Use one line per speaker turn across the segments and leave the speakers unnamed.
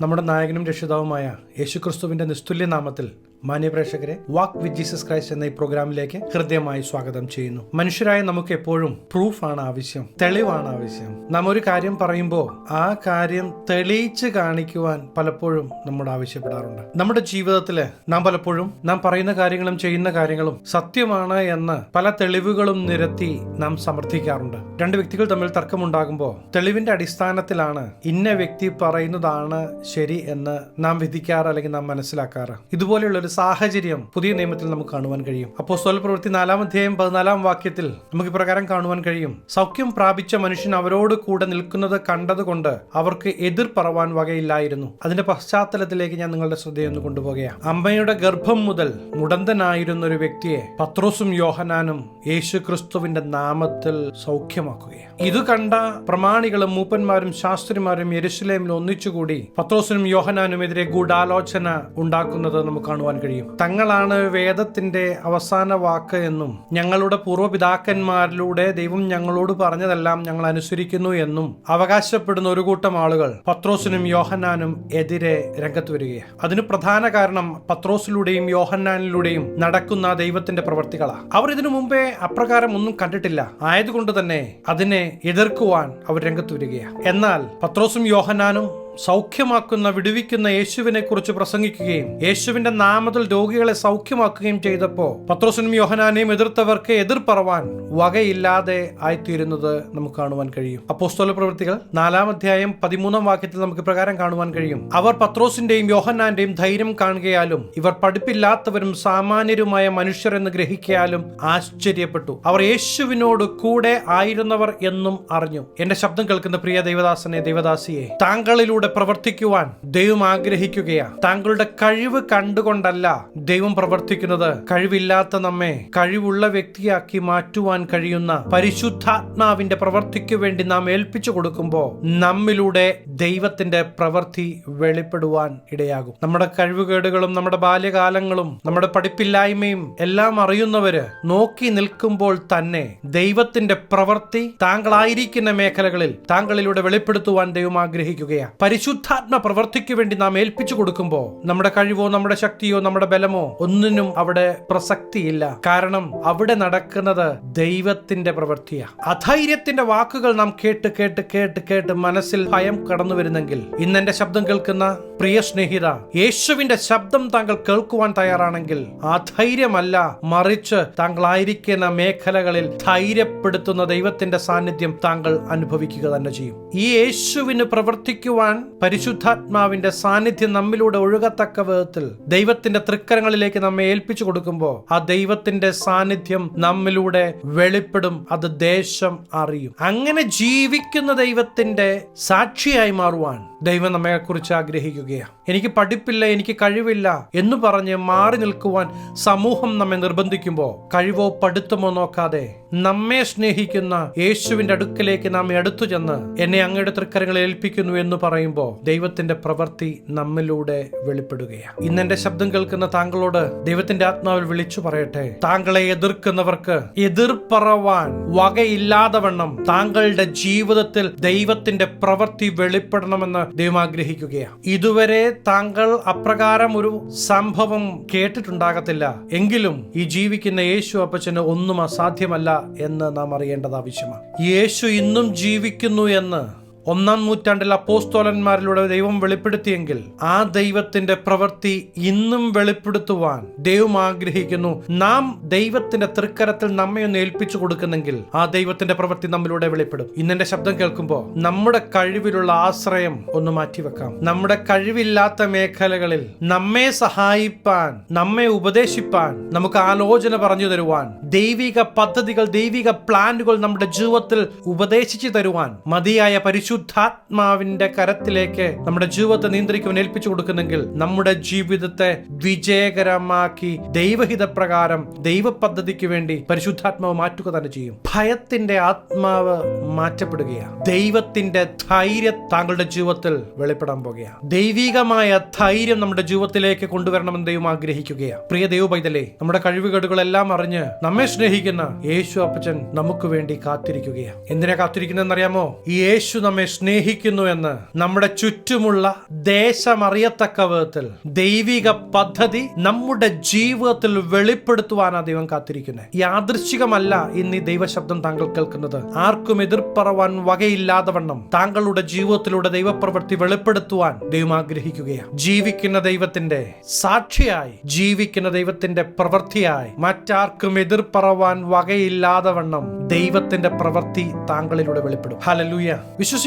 നമ്മുടെ നായകനും രക്ഷിതാവുമായ യേശുക്രിസ്തുവിന്റെ നിസ്തുല്യ നാമത്തിൽ മാന്യപ്രേക്ഷകരെ വാക്ക് വിത്ത് ജീസസ് ക്രൈസ്റ്റ് എന്ന ഈ പ്രോഗ്രാമിലേക്ക് ഹൃദ്യമായി സ്വാഗതം ചെയ്യുന്നു. മനുഷ്യരായ നമുക്ക് എപ്പോഴും പ്രൂഫാണ് ആവശ്യം തെളിവാണ് ആവശ്യം. നാം ഒരു കാര്യം പറയുമ്പോൾ ആ കാര്യം തെളിയിച്ച് കാണിക്കുവാൻ പലപ്പോഴും നമ്മോട് ആവശ്യപ്പെടാറുണ്ട്. നമ്മുടെ ജീവിതത്തിൽ നാം പലപ്പോഴും നാം പറയുന്ന കാര്യങ്ങളും ചെയ്യുന്ന കാര്യങ്ങളും സത്യമാണ് എന്ന് പല തെളിവുകളും നിരത്തി നാം സമർത്ഥിക്കാറുണ്ട്. രണ്ട് വ്യക്തികൾ തമ്മിൽ തർക്കമുണ്ടാകുമ്പോൾ തെളിവിന്റെ അടിസ്ഥാനത്തിലാണ് ഇന്ന വ്യക്തി പറയുന്നതാണ് ശരി എന്ന് നാം വിധിക്കാറ് അല്ലെങ്കിൽ നാം മനസ്സിലാക്കാറ്. ഇതുപോലെയുള്ള ഒരു സാഹചര്യം പുതിയ നിയമത്തിൽ നമുക്ക് കാണുവാൻ കഴിയും. അപ്പോൾ സ്വൽ പ്രവൃത്തി നാലാം അധ്യായം പതിനാലാം വാക്യത്തിൽ നമുക്ക് പ്രകാരം കാണുവാൻ കഴിയും. സൗഖ്യം പ്രാപിച്ച മനുഷ്യൻ അവരോട് കൂടെ നിൽക്കുന്നത് കണ്ടതുകൊണ്ട് അവർക്ക് എതിർ പറവാൻ വകയില്ലായിരുന്നു. അതിന്റെ പശ്ചാത്തലത്തിലേക്ക് ഞാൻ നിങ്ങളുടെ ശ്രദ്ധയൊന്ന് കൊണ്ടുപോകുകയാണ്. അമ്മയുടെ ഗർഭം മുതൽ മുടന്തനായിരുന്ന ഒരു വ്യക്തിയെ പത്രോസും യോഹനാനും യേശു ക്രിസ്തുവിന്റെ നാമത്തിൽ സൗഖ്യമാക്കുകയാണ്. ഇത് കണ്ട പ്രമാണികളും മൂപ്പന്മാരും ശാസ്ത്രിമാരും യെരുസലേമിൽ ഒന്നിച്ചുകൂടി പത്രോസിനും യോഹനാനും എതിരെ ഗൂഢാലോചന ഉണ്ടാക്കുന്നത് നമുക്ക് കാണുവാൻ കഴിയും. തങ്ങളാണ് വേദത്തിന്റെ അവസാന വാക്ക് എന്നും ഞങ്ങളുടെ പൂർവപിതാക്കന്മാരിലൂടെ ദൈവം ഞങ്ങളോട് പറഞ്ഞതെല്ലാം ഞങ്ങൾ അനുസരിക്കുന്നു എന്നും അവകാശപ്പെടുന്ന ഒരു കൂട്ടം ആളുകൾ പത്രോസിനും യോഹന്നാനും എതിരെ രംഗത്ത് വരികയാണ്. അതിന് പ്രധാന കാരണം പത്രോസിലൂടെയും യോഹന്നാനിലൂടെയും നടക്കുന്ന ദൈവത്തിന്റെ പ്രവർത്തികളാണ്. അവർ ഇതിനു മുമ്പേ അപ്രകാരം ഒന്നും കണ്ടിട്ടില്ല. ആയതുകൊണ്ട് തന്നെ അതിനെ എതിർക്കുവാൻ അവർ രംഗത്ത് വരികയാണ്. എന്നാൽ പത്രോസും യോഹന്നാനും സൗഖ്യമാക്കുന്ന വിടുവിക്കുന്ന യേശുവിനെ കുറിച്ച് പ്രസംഗിക്കുകയും യേശുവിന്റെ നാമത്തിൽ രോഗികളെ സൗഖ്യമാക്കുകയും ചെയ്തപ്പോൾ പത്രോസിനും യോഹനാനെയും എതിർത്തവർക്ക് എതിർപ്പറവാൻ പറവാൻ വകയില്ലാതെ ആയിത്തീരുന്നത് നമുക്ക് കാണുവാൻ കഴിയും. അപ്പോസ്തോല പ്രവൃത്തികൾ നാലാം അധ്യായം പതിമൂന്നാം വാക്യത്തിൽ നമുക്ക് പ്രകാരം കാണുവാൻ കഴിയും. അവർ പത്രോസിന്റെയും യോഹന്നാന്റെയും ധൈര്യം കാണുകയാലും ഇവർ പഠിപ്പില്ലാത്തവരും സാമാന്യരുമായ മനുഷ്യർ എന്ന് ഗ്രഹിക്കയാലും ആശ്ചര്യപ്പെട്ടു. അവർ യേശുവിനോട് കൂടെ ആയിരുന്നവർ എന്നും അറിഞ്ഞു. എന്റെ ശബ്ദം കേൾക്കുന്ന പ്രിയ ദൈവദാസനെ ദൈവദാസിയെ താങ്കളിലൂടെ പ്രവർത്തിക്കുവാൻ ദൈവം ആഗ്രഹിക്കുകയാണ് താങ്കളുടെ കഴിവ് കണ്ടുകൊണ്ടല്ല ദൈവം പ്രവർത്തിക്കുന്നത്. കഴിവില്ലാത്ത നമ്മെ കഴിവുള്ള വ്യക്തിയാക്കി മാറ്റുവാൻ കഴിയുന്ന പരിശുദ്ധാത്മാവിന്റെ പ്രവർത്തിക്ക് വേണ്ടി നാം ഏൽപ്പിച്ചു കൊടുക്കുമ്പോൾ നമ്മിലൂടെ ദൈവത്തിന്റെ പ്രവൃത്തി വെളിപ്പെടുവാൻ ഇടയാകും. നമ്മുടെ കഴിവുകേടുകളും നമ്മുടെ ബാല്യകാലങ്ങളും നമ്മുടെ പഠിപ്പില്ലായ്മയും എല്ലാം അറിയുന്നവര് നോക്കി നിൽക്കുമ്പോൾ തന്നെ ദൈവത്തിന്റെ പ്രവൃത്തി താങ്കളായിരിക്കുന്ന മേഖലകളിൽ താങ്കളിലൂടെ വെളിപ്പെടുത്തുവാൻ ദൈവം ആഗ്രഹിക്കുകയാണ് പരിശുദ്ധാത്മ പ്രവർത്തിക്കു വേണ്ടി നാം ഏൽപ്പിച്ചു കൊടുക്കുമ്പോൾ നമ്മുടെ കഴിവോ നമ്മുടെ ശക്തിയോ നമ്മുടെ ബലമോ ഒന്നിനും അവിടെ പ്രസക്തിയില്ല. കാരണം അവിടെ നടക്കുന്നത് ദൈവത്തിന്റെ പ്രവൃത്തിയാണ് അധൈര്യത്തിന്റെ വാക്കുകൾ നാം കേട്ട് കേട്ട് കേട്ട് കേട്ട് മനസ്സിൽ ഭയം കടന്നു വരുന്നെങ്കിൽ ഇന്നെന്റെ ശബ്ദം കേൾക്കുന്ന പ്രിയ സ്നേഹിത യേശുവിന്റെ ശബ്ദം താങ്കൾ കേൾക്കുവാൻ തയ്യാറാണെങ്കിൽ ആ ധൈര്യമല്ല മറിച്ച് താങ്കളായിരിക്കുന്ന മേഖലകളിൽ ധൈര്യപ്പെടുത്തുന്ന ദൈവത്തിന്റെ സാന്നിധ്യം താങ്കൾ അനുഭവിക്കുക തന്നെ ചെയ്യും. ഈ യേശുവിന് പ്രവർത്തിക്കുവാൻ പരിശുദ്ധാത്മാവിന്റെ സാന്നിധ്യം നമ്മിലൂടെ ഒഴുകത്തക്ക വിധത്തിൽ ദൈവത്തിന്റെ തൃക്കരങ്ങളിലേക്ക് നമ്മെ ഏൽപ്പിച്ചു കൊടുക്കുമ്പോൾ ആ ദൈവത്തിന്റെ സാന്നിധ്യം നമ്മിലൂടെ വെളിപ്പെടും അത് ദേശം അറിയും. അങ്ങനെ ജീവിക്കുന്ന ദൈവത്തിന്റെ സാക്ഷിയായി മാറുവാൻ ദൈവം നമ്മെക്കുറിച്ച് ആഗ്രഹിക്കുകയാണ്. എനിക്ക് പഠിപ്പില്ല എനിക്ക് കഴിവില്ല എന്ന് പറഞ്ഞ് മാറി നിൽക്കുവാൻ സമൂഹം നമ്മെ നിർബന്ധിക്കുമ്പോൾ കഴിവോ പഠിത്തമോ നോക്കാതെ നമ്മെ സ്നേഹിക്കുന്ന യേശുവിന്റെ അടുക്കലേക്ക് നാം എടുത്തു ചെന്ന് എന്നെ അങ്ങയുടെ തൃക്കരങ്ങളിൽ ഏൽപ്പിക്കുന്നു എന്ന് പറയുമ്പോൾ ദൈവത്തിന്റെ പ്രവൃത്തി നമ്മിലൂടെ വെളിപ്പെടുകയാണ്. ഇന്ന് എന്റെ ശബ്ദം കേൾക്കുന്ന താങ്കളോട് ദൈവത്തിന്റെ ആത്മാവിൽ വിളിച്ചു പറയട്ടെ. താങ്കളെ എതിർക്കുന്നവർക്ക് എതിർപ്പറവാൻ വകയില്ലാതെ വണ്ണം താങ്കളുടെ ജീവിതത്തിൽ ദൈവത്തിന്റെ പ്രവൃത്തി വെളിപ്പെടണമെന്ന് ദൈവം ആഗ്രഹിക്കുകയാണ്. ഇതുവരെ താങ്കൾ അപ്രകാരം ഒരു സംഭവം കേട്ടിട്ടുണ്ടാകത്തില്ല. എങ്കിലും ഈ ജീവിക്കുന്ന യേശു അപ്പച്ചന് ഒന്നും അസാധ്യമല്ല എന്ന് നാം അറിയേണ്ടത് ആവശ്യമാണ്. യേശു ഇന്നും ജീവിക്കുന്നു എന്ന് ഒന്നാം നൂറ്റാണ്ടിൽ അപ്പോസ്തോലന്മാരിലൂടെ ദൈവം വെളിപ്പെടുത്തിയെങ്കിൽ ആ ദൈവത്തിന്റെ പ്രവൃത്തി ഇന്നും വെളിപ്പെടുത്തുവാൻ ദൈവം ആഗ്രഹിക്കുന്നു. നാം ദൈവത്തിന്റെ തൃക്കരത്തിൽ നമ്മെ ഒന്ന് ഏൽപ്പിച്ചു കൊടുക്കുന്നെങ്കിൽ ആ ദൈവത്തിന്റെ പ്രവൃത്തി നമ്മിലൂടെ വെളിപ്പെടും. ഇന്നെന്റെ ശബ്ദം കേൾക്കുമ്പോൾ നമ്മുടെ കഴിവിലുള്ള ആശ്രയം ഒന്ന് മാറ്റിവെക്കാം. നമ്മുടെ കഴിവില്ലാത്ത മേഖലകളിൽ നമ്മെ സഹായിപ്പാൻ നമ്മെ ഉപദേശിപ്പാൻ നമുക്ക് ആലോചന പറഞ്ഞു തരുവാൻ ദൈവിക പദ്ധതികൾ ദൈവിക പ്ലാനുകൾ നമ്മുടെ ജീവിതത്തിൽ ഉപദേശിച്ചു തരുവാൻ മതിയായ പരിശുദ്ധാത്മാവിന്റെ കരത്തിലേക്ക് നമ്മുടെ ജീവിതത്തെ നിയന്ത്രിക്കുവാൻ ഏൽപ്പിച്ചു കൊടുക്കുന്നെങ്കിൽ നമ്മുടെ ജീവിതത്തെ വിജയകരമാക്കി ദൈവഹിതപ്രകാരം ദൈവ പദ്ധതിക്ക് വേണ്ടി പരിശുദ്ധാത്മാവ് മാറ്റുക തന്നെ ചെയ്യും. ഭയത്തിന്റെ ആത്മാവ് മാറ്റപ്പെടുകയാണ്. ദൈവത്തിന്റെ ധൈര്യം താങ്കളുടെ ജീവിതത്തിൽ വെളിപ്പെടാൻ പോകുകയാണ്. ദൈവികമായ ധൈര്യം നമ്മുടെ ജീവിതത്തിലേക്ക് കൊണ്ടുവരണമെന്ന് ദൈവം ആഗ്രഹിക്കുകയാണ്. പ്രിയ ദൈവ പൈതലേ നമ്മുടെ കഴിവുകേടുകളെല്ലാം അറിഞ്ഞ് നമ്മെ സ്നേഹിക്കുന്ന യേശു അപ്പച്ചൻ നമുക്ക് വേണ്ടി കാത്തിരിക്കുകയാണ്. എന്തിനാ കാത്തിരിക്കുന്നതെന്നറിയാമോ? ഈ യേശു നമ്മെ സ്നേഹിക്കുന്നു എന്ന് നമ്മുടെ ചുറ്റുമുള്ള ദേശമറിയത്തക്ക വിധത്തിൽ ദൈവിക പദ്ധതി നമ്മുടെ ജീവിതത്തിൽ വെളിപ്പെടുത്തുവാനാ ദൈവം കാത്തിരിക്കുന്നത് യാദൃശ്ചികമല്ല ഇന്ന് ഈ ദൈവശബ്ദം താങ്കൾ കേൾക്കുന്നത്. ആർക്കും എതിർപ്പറവാൻ വകയില്ലാതെ വണ്ണം താങ്കളുടെ ജീവിതത്തിലൂടെ ദൈവപ്രവൃത്തി വെളിപ്പെടുത്തുവാൻ ദൈവം ആഗ്രഹിക്കുകയാണ് ജീവിക്കുന്ന ദൈവത്തിന്റെ സാക്ഷിയായി ജീവിക്കുന്ന ദൈവത്തിന്റെ പ്രവൃത്തിയായി മറ്റാർക്കും എതിർപ്പറവാൻ വകയില്ലാതെ വണ്ണം ദൈവത്തിന്റെ പ്രവൃത്തി താങ്കളിലൂടെ വെളിപ്പെടും. ഹലലൂയ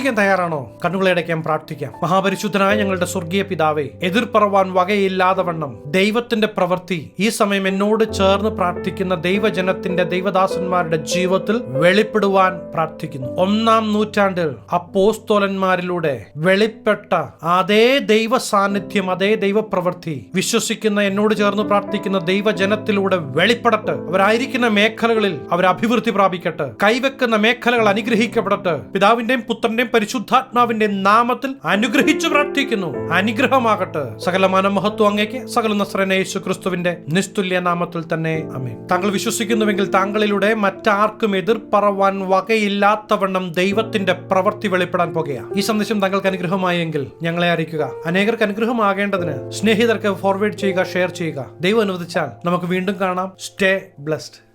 വിശ്വസിക്കാൻ തയ്യാറാണോ? കണ്ണുകളെ അടയ്ക്കാൻ പ്രാർത്ഥിക്കാം. മഹാപരിശുദ്ധനായ ഞങ്ങളുടെ സ്വർഗീയ പിതാവേ എതിർപ്പറവാൻ വകയില്ലാതെ വണ്ണം. ദൈവത്തിന്റെ പ്രവൃത്തി ഈ സമയം എന്നോട് ചേർന്ന് പ്രാർത്ഥിക്കുന്ന ദൈവജനത്തിന്റെ ദൈവദാസന്മാരുടെ ജീവിതത്തിൽ വെളിപ്പെടുവാൻ പ്രാർത്ഥിക്കുന്നു. ഒന്നാം നൂറ്റാണ്ടിൽ അപ്പോസ്തോലന്മാരിലൂടെ വെളിപ്പെട്ട അതേ ദൈവ സാന്നിധ്യം അതേ ദൈവപ്രവൃത്തി വിശ്വസിക്കുന്ന എന്നോട് ചേർന്ന് പ്രാർത്ഥിക്കുന്ന ദൈവജനത്തിലൂടെ വെളിപ്പെടട്ടെ. അവരായിരിക്കുന്ന മേഖലകളിൽ അവർ അഭിവൃദ്ധി പ്രാപിക്കട്ടെ. കൈവെക്കുന്ന മേഖലകൾ അനുഗ്രഹിക്കപ്പെടട്ടെ. പിതാവിന്റെയും പുത്രന്റെയും പരിശുദ്ധാത്മാവിന്റെയും നാമത്തിൽ അനുഗ്രഹിച്ചു പ്രാർത്ഥിക്കുന്നു. അനുഗ്രഹമാകട്ടെ. സകല മനമഹത്വം അങ്ങേക്ക് സകല നസ്രനെ യേശു ക്രിസ്തുവിന്റെ നിസ്തുല്യ നാമത്തിൽ തന്നെ. അമേ താങ്കൾ വിശ്വസിക്കുന്നുവെങ്കിൽ താങ്കളിലൂടെ മറ്റാർക്കും എതിർപ്പറവാൻ വകയില്ലാത്തവണ്ണം ദൈവത്തിന്റെ പ്രവൃത്തി വെളിപ്പെടാൻ പോകുകയാണ് ഈ സന്ദേശം താങ്കൾക്ക് അനുഗ്രഹമായെങ്കിൽ ഞങ്ങളെ അറിയിക്കുക. അനേകർക്ക് അനുഗ്രഹമാകേണ്ടതിന് സ്നേഹിതർക്ക് ഫോർവേഡ് ചെയ്യുക ഷെയർ ചെയ്യുക. ദൈവം അനുവദിച്ചാൽ നമുക്ക് വീണ്ടും കാണാം. Stay blessed